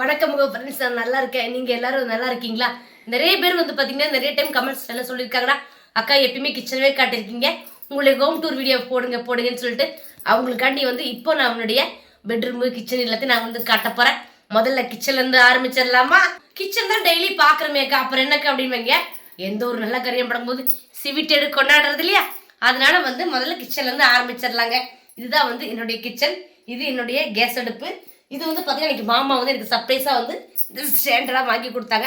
வணக்கம் முக ஃப்ரெண்ட்ஸ் நான் நல்லா இருக்கேன். நீங்க எல்லாரும் நல்லா இருக்கீங்களா? நிறைய பேர் வந்து பாத்தீங்கன்னா நிறைய டைம் கமெண்ட்ஸ் எல்லாம் சொல்லியிருக்காங்கன்னா அக்கா எப்பயுமே கிச்சனவே காட்டிருக்கீங்க உங்களுடைய ஹோம் டூர் வீடியோ போடுங்க போடுங்கன்னு சொல்லிட்டு அவங்களுக்காண்டி வந்து இப்போ நான் அவனுடைய பெட்ரூம் கிச்சன் எல்லாத்தையும் நான் வந்து காட்ட போறேன். முதல்ல கிச்சன்ல இருந்து ஆரம்பிச்சிடலாமா? கிச்சன் தான் டெய்லி பாக்குறமேக்கா அப்புறம் என்னக்கா அப்படின்வீங்க எந்த ஒரு நல்ல கரியம் படும்போது சிவிட்டெடு கொண்டாடுறது இல்லையா? அதனால வந்து முதல்ல கிச்சன்ல இருந்து ஆரம்பிச்சிடலாங்க. இதுதான் வந்து என்னுடைய கிச்சன் இது என்னுடைய கேஸ் அடுப்பு. இது வந்து பார்த்தீங்கன்னா எனக்கு மாமா வந்து எனக்கு சர்ப்ரைஸாக வந்து ஸ்டாண்டர்டாக வாங்கி கொடுத்தாங்க.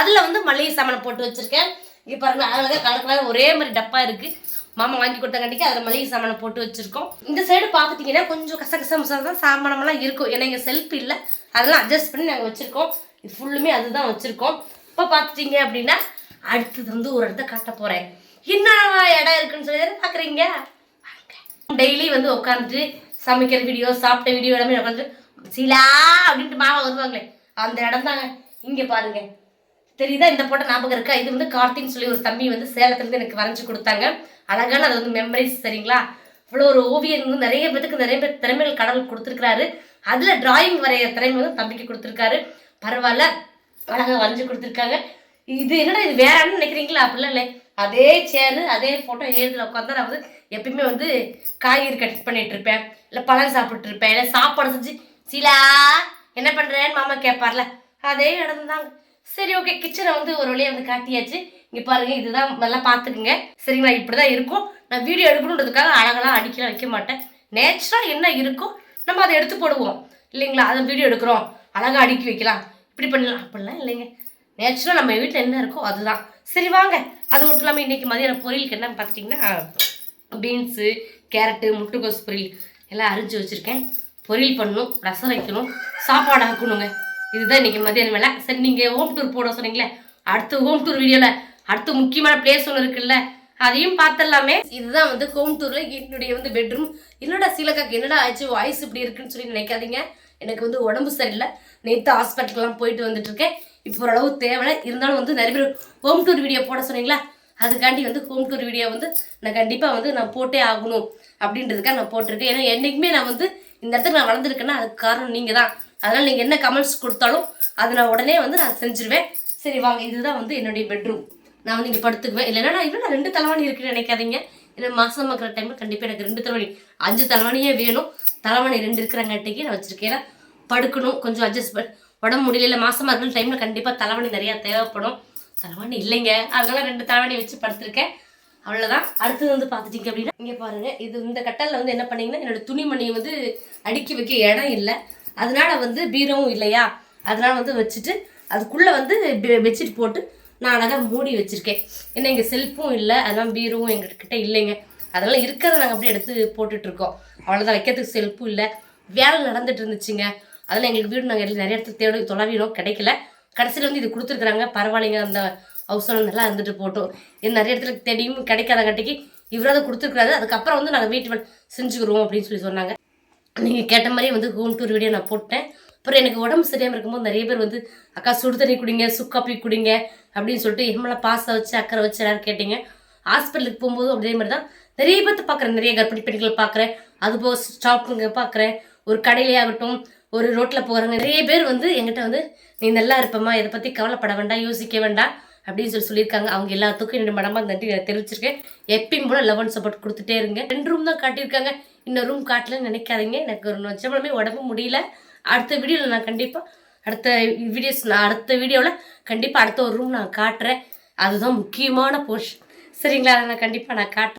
அதில் வந்து மளிகை சாமானை போட்டு வச்சுருக்கேன். இங்கே பாருங்க அழகாக கலக்கலாக ஒரே மாதிரி டப்பா இருக்குது மாமா வாங்கி கொடுத்தாங்காட்டிக்கு அதில் மளிகை சாமானை போட்டு வச்சுருக்கோம். இந்த சைடு பார்த்துட்டிங்கன்னா கொஞ்சம் கச மசாலா தான் சாமானமெல்லாம் இருக்கும். ஏன்னா இங்கே செல்ஃப் இல்லை. அதெல்லாம் அட்ஜஸ்ட் பண்ணி நாங்கள் வச்சுருக்கோம். இது ஃபுல்லுமே அதுதான் வச்சுருக்கோம். இப்போ பார்த்துட்டிங்க அப்படின்னா அடுத்தது வந்து ஒரு இடத்த காட்ட போகிறேன் என்ன இடம் இருக்குன்னு சொல்லி தானே பார்க்குறீங்க டெய்லி வந்து உட்காந்துட்டு சமைக்கிற வீடியோ சாப்பிட்ட வீடியோ எல்லாமே உட்காந்து சீலா அப்படின்ட்டு மாமா வருவாங்களே. அந்த இடம் தாங்க இங்கே பாருங்க. தெரியுதா? இந்த போட்டோ ஞாபகம் இருக்கா? இது வந்து கார்த்தின்னு சொல்லி ஒரு தம்பி வந்து சேலத்துலேருந்து எனக்கு வரைஞ்சி கொடுத்தாங்க. அழகான அது வந்து மெமரிஸ் சரிங்களா? இவ்வளோ ஒரு ஓவியம் வந்து நிறைய பேத்துக்கு நிறைய பேர் திறமைகள் கடவுள் கொடுத்துருக்காரு அதில் டிராயிங் வரைய திறமை வந்து தம்பிக்கு கொடுத்துருக்காரு. பரவாயில்ல. அழகாக வரைஞ்சி கொடுத்துருக்காங்க. இது என்னடா இது வேறன்னு நினைக்கிறீங்களா? அப்படிலாம் இல்லை. அதே சேரு அதே ஃபோட்டோ ஏதில் உட்காந்து நான் வந்து எப்பயுமே வந்து காய்கறி கட் பண்ணிட்டு இருப்பேன். இல்லை பழம் சாப்பிட்டு இருப்பேன். இல்லை சாப்பாடு செஞ்சு சீலா என்ன பண்ணுறேன்னு மாமா கேட்பார்ல அதே இடம் தாங்க சரி ஓகே கிச்சனை வந்து ஒரு வழியாக வந்து காட்டியாச்சு. இங்கே பாருங்க இதுதான் நல்லா பார்த்துக்குங்க சரிங்களா இப்படி தான் இருக்கும். நான் வீடியோ எடுக்கணுன்றதுக்காக அழகெல்லாம் அடிக்கலாம் வைக்க மாட்டேன். நேச்சுரலாக என்ன இருக்கோ நம்ம அதை எடுத்து போடுவோம். இல்லைங்களா அதை வீடியோ எடுக்கிறோம். அழகாக அடுக்கி வைக்கலாம். இப்படி பண்ணலாம். அப்படிலாம் இல்லைங்க. நேச்சுரலாக நம்ம வீட்டில் என்ன இருக்கோ அதுதான். சரி வாங்க. அது மட்டும் இல்லாமல் இன்றைக்கி மதியானம் பொரியலுக்கு என்ன பார்த்துட்டிங்கன்னா பீன்ஸு கேரட்டு முட்டைக்கோஸ் பொரியல் எல்லாம் அரிஞ்சு வச்சுருக்கேன். பொரியல் பண்ணணும் ரசம் வைக்கணும் சாப்பாடு ஆக்கணுங்க. இதுதான் இன்றைக்கி மதியானம் வேலை. சரி நீங்கள் ஹோம் டூர் போட சொன்னீங்களே அடுத்த ஹோம் டூர் வீடியோவில் அடுத்த முக்கியமான பிளேஸ் ஒன்று இருக்குல்ல அதையும் பார்த்துடலாமே. இதுதான் வந்து ஹோம் டூரில் என்னுடைய வந்து பெட்ரூம் என்னடா சீலக்காக்கு என்னடா ஆச்சு வாய்ஸ் இப்படி இருக்குன்னு சொல்லி நினைக்காதீங்க. எனக்கு வந்து உடம்பு சரியில்லை. நேற்று ஹாஸ்பிட்டலுக்குலாம் போயிட்டு வந்துட்டு இருக்கேன் இப்போ ஓரளவு தேவை இருந்தாலும் வந்து நிறைய பேர் ஹோம் டூர் வீடியோ போட சொன்னீங்களா? அதுக்காண்டி வந்து ஹோம் டூர் வீடியோ வந்து நான் கண்டிப்பாக வந்து நான் போட்டே ஆகணும். அப்படின்றதுக்காக நான் போட்டிருக்கேன். ஏன்னா என்றைக்குமே நான் வந்து இந்த இடத்துக்கு நான் வளர்ந்துருக்கேன்னா அதுக்கு காரணம் நீங்கள் தான் அதனால் நீங்கள் என்ன கமெண்ட்ஸ் கொடுத்தாலும் அதை நான் உடனே வந்து நான் செஞ்சுருவேன். சரி வாங்க இதுதான் வந்து என்னுடைய பெட்ரூம் நான் வந்து இங்கே படுத்துக்குவேன். இல்லைன்னா நான் இன்னும் நான் ரெண்டு தலைவாணி இருக்குன்னு நினைக்காதீங்க. ஏன்னா மாசமா இருக்கிற டைமில் கண்டிப்பாக எனக்கு ரெண்டு தலைவாணி அஞ்சு தலைவாணியே வேணும். தலைவாணி ரெண்டு இருக்கிறங்காட்டிக்கு நான் வச்சுருக்கேன். ஏன்னா படுக்கணும் கொஞ்சம் அட்ஜஸ்ட் பண்ண உடம்பு முடியல மாதமாக இருக்கிற டைமில் கண்டிப்பாக தலைவாணி நிறையா தேவைப்படும். தலைவாணி இல்லைங்க. அதனால ரெண்டு தலைவாணி வச்சு படுத்திருக்கேன். அவ்வளோதான் அடுத்தது வந்து பார்த்துட்டீங்க அப்படின்னா இங்கே பாருங்கள் இது இந்த கட்டலில் வந்து என்ன பண்ணீங்கன்னா என்னோட துணிமணியை வந்து அடுக்கி வைக்க இடம் இல்லை. அதனால வந்து பீரோவும் இல்லையா? அதனால் வந்து வச்சுட்டு அதுக்குள்ளே வந்து பெட்ஷீட் போட்டு நான் அழகாக மூடி வச்சுருக்கேன். ஏன்னா இங்கே செல்ஃபும் இல்லை. அதெல்லாம் பீரோவும் எங்ககிட்ட இல்லைங்க. அதெல்லாம் இருக்கிறத நாங்கள் அப்படியே எடுத்து போட்டுட்ருக்கோம் அவ்வளோதான் வைக்கிறதுக்கு செல்ஃபும் இல்லை. வேலை நடந்துட்டு இருந்துச்சுங்க. அதில் எங்களுக்கு வீடு நாங்கள் நிறைய இடத்துக்கு தேடி தொலைவிடும். கிடைக்கல. கடைசியில் வந்து இது கொடுத்துருக்குறாங்க. பரவாயில்லைங்க. அந்த ஹவுஸ் ஓனர்லாம் நல்லா இருந்துட்டு போட்டோம். இது நிறைய இடத்துல தெரியும் கிடைக்காத கட்டிக்கு இவராவது கொடுத்துருக்குறாரு. அதுக்கப்புறம் வந்து நாங்கள் வீட்டு வேலை செஞ்சுக்கிறோம் அப்படின்னு சொல்லி சொன்னாங்க. நீங்கள் கேட்ட மாதிரியே வந்து ஹோம் டூர் வீடியோ நான் போட்டேன். அப்புறம் எனக்கு உடம்பு சரியாமல் இருக்கும்போது நிறைய பேர் வந்து அக்கா சுடு தண்ணி குடிங்க சுக்காப்பி குடிங்க அப்படின்னு சொல்லிட்டு எம்மெல்லாம் பாசை வச்சு அக்கறை வச்சு எல்லாரும் கேட்டீங்க. ஹாஸ்பிட்டலுக்கு போகும்போது அதே மாதிரி தான். நிறைய பேர்த்து பார்க்குறேன் நிறைய கர்ப்பிணி பெண்கள் பார்க்குறேன் அதுபோக ஸ்டாப்புங்க பார்க்குறேன் ஒரு கடையிலே ஆகட்டும் ஒரு ரோட்டில் போகிறாங்க நிறைய பேர் வந்து எங்கிட்ட வந்து நீ நல்லா இருப்பம்மா. இதை பற்றி கவலைப்பட வேண்டாம். யோசிக்க வேண்டாம். அப்படின்னு சொல்லி சொல்லியிருக்காங்க. அவங்க எல்லாத்துக்கும் என்னோட மனமாக நன்றி நான் தெரிவிச்சிருக்கேன். எப்பயும் போல லவ் அண்ட் சப்போர்ட் கொடுத்துட்டே இருங்க. ரெண்டு ரூம் தான் காட்டியிருக்காங்க. இன்னும் ரூம் காட்டலன்னு நினைக்காதீங்க. எனக்கு ஒரு நிஜமாலுமே உடம்பு முடியல. அடுத்த வீடியோவில் நான் கண்டிப்பாக அடுத்த வீடியோஸ் நான் அடுத்த வீடியோவில் கண்டிப்பாக அடுத்த ஒரு ரூம் நான் காட்டுறேன். அதுதான் முக்கியமான போர்ஷன் சரிங்களா? அதை நான் கண்டிப்பாக நான் காட்டுறேன்.